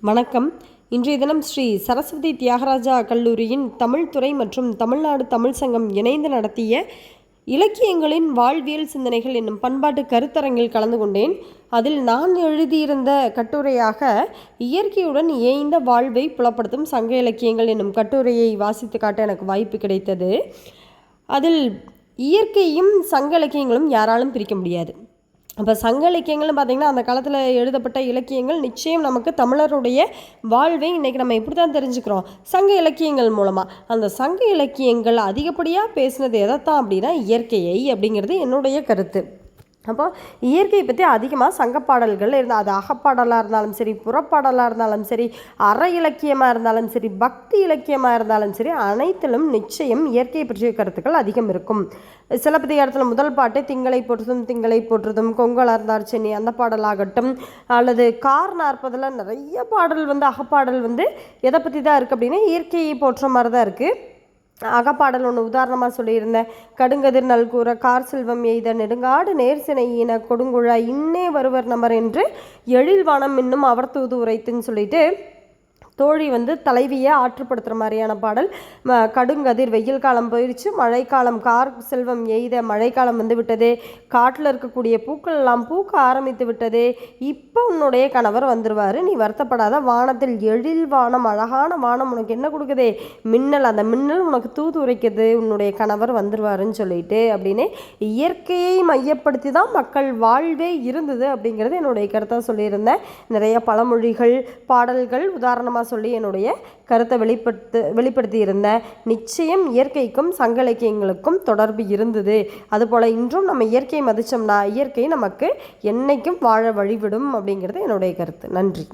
வணக்கம். இன்றைய தினம் ஸ்ரீ சரஸ்வதி தியாகராஜா கல்லூரியின் தமிழ்துறை மற்றும் தமிழ்நாடு தமிழ் சங்கம் இணைந்து நடத்திய இலக்கியங்களின் வாழ்வியல் சிந்தனைகள் என்னும் பண்பாட்டு கருத்தரங்கில் கலந்து கொண்டேன். அதில் நான் எழுதியிருந்த கட்டுரையாக இயற்கையுடன் இயைந்த வாழ்வை புலப்படுத்தும் சங்க இலக்கியங்கள் என்னும் கட்டுரையை வாசித்து காட்ட எனக்கு வாய்ப்பு கிடைத்தது. அதில் இயற்கையும் சங்க இலக்கியங்களும் யாராலும் பிரிக்க முடியாது. அப்போ சங்க இலக்கியங்கள்னு பார்த்திங்கன்னா அந்த காலத்தில் எழுதப்பட்ட இலக்கியங்கள் நிச்சயம் நமக்கு தமிழருடைய வாழ்வை இன்றைக்கி நம்ம எப்படி தான் தெரிஞ்சுக்கிறோம். சங்க இலக்கியங்கள் மூலமாக அந்த சங்க இலக்கியங்கள் அதிகப்படியாக பேசினது எதைத்தான் அப்படின்னா இயற்கையை அப்படிங்கிறது என்னுடைய கருத்து. அப்போ இயற்கையை பற்றி அதிகமாக சங்கப்பாடல்கள் இருந்தால் அது அகப்பாடலாக இருந்தாலும் சரி புறப்பாடலாக இருந்தாலும் சரி அற இலக்கியமாக இருந்தாலும் சரி பக்தி இலக்கியமாக இருந்தாலும் சரி அனைத்திலும் நிச்சயம் இயற்கையை பற்றிய கருத்துக்கள் அதிகம் இருக்கும். சிலப்பதிகாரத்தில் முதல் பாட்டு திங்களை போற்றுதும் திங்களை போற்றுதும் கொங்கலர்ந்தார் சென்னி அந்த பாடலாகட்டும். அல்லது கார் நாற்பதில் நிறைய பாடல் வந்து அகப்பாடல் வந்து எதை பற்றி தான் இருக்குது அப்படின்னா இயற்கையை போற்ற மாதிரி தான் இருக்குது அகப்பாடல் ஒன்று உதாரணமாக சொல்லியிருந்தேன். கடுங்கதிர் நல்கூற கார் செல்வம் எய்த நெடுங்காடு நேர்சினை ஈன இன்னே வருவர் நமர் என்று எழில்வானம் இன்னும் அவர் தூது உரைத்துன்னு சொல்லிட்டு தோழி வந்து தலைவியை ஆற்றுப்படுத்துகிற மாதிரியான பாடல். ம- கடுங்கதிர் வெயில் காலம் போயிடுச்சு மழைக்காலம் கார் செல்வம் எய்த மழைக்காலம் வந்து விட்டதே. காட்டில் இருக்கக்கூடிய பூக்கள் எல்லாம் பூக்க ஆரம்பித்து விட்டதே. இப்போ உன்னுடைய கணவர் வந்துடுவார் நீ வருத்தப்படாத வானத்தில் எழில் வானம் அழகான வானம் உனக்கு என்ன கொடுக்குதே? மின்னல் அந்த மின்னல் உனக்கு தூது உரைக்குது. உன்னுடைய கணவர் வந்துடுவாருன்னு சொல்லிட்டு அப்படின்னு இயற்கையை மையப்படுத்தி தான் மக்கள் வாழ்வே இருந்தது அப்படிங்கிறது என்னுடைய கருத்தாக சொல்லியிருந்தேன். நிறைய பழமொழிகள் பாடல்கள் உதாரணமாக சொல்லி என்னுடைய கருத்தை வெளிப்படுத்து வெளிப்படுத்தி இருந்தேன் நிச்சயம் இயற்கைக்கும் சங்க இலக்கியங்களுக்கும் தொடர்பு இருந்தது. அதுபோல் இன்றும் நம்ம இயற்கையை மதிச்சோம்னா இயற்கை நமக்கு என்னைக்கும் வாழ வழிவிடும் அப்படிங்கிறது என்னுடைய கருத்து. நன்றி.